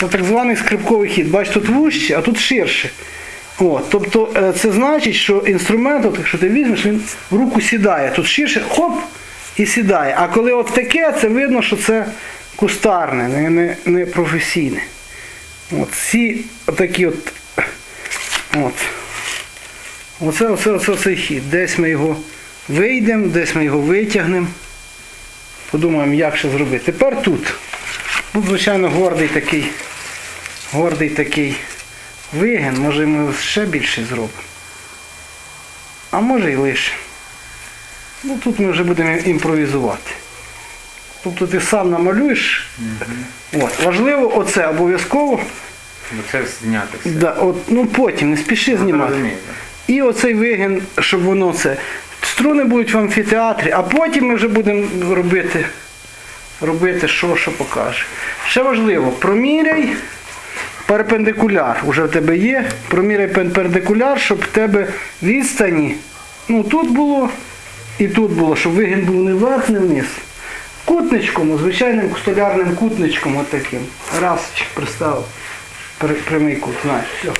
Це так званий скрипковий хід. Бач, тут вужче, а тут ширше. От, тобто е, це значить, що інструмент, от, якщо ти візьмеш, він в руку сідає. Тут ширше, хоп, і сідає. А коли от таке, це видно, що це кустарне, не, не, не професійне. От, всі такі от. От. Оце, оце, оце, оцей хід. Десь ми його вийдемо, десь ми його витягнемо. Подумаємо, як ще зробити. Тепер тут. Тут, звичайно, гордий такий, гордий такий вигін. Може ми ще більше зробимо. А може і лише. Ну тут ми вже будемо імпровізувати. Тобто ти сам намалюєш. От. Важливо оце обов'язково. Бо це зняти все. Да, от, ну потім, не спіши знімати. Розумію, І оцей вигін, щоб воно це. Струни будуть в амфітеатрі, а потім ми вже будемо робити, робити що, що покаже. Ще важливо, проміряй перпендикуляр. Уже в тебе є. Проміряй перпендикуляр, щоб в тебе відстані. Ну тут було і тут було, щоб вигін був не вверх, не вниз. Кутничком, звичайним столярним кутничком отаким. Раз, приставив. Прямий кут, знаєш, все.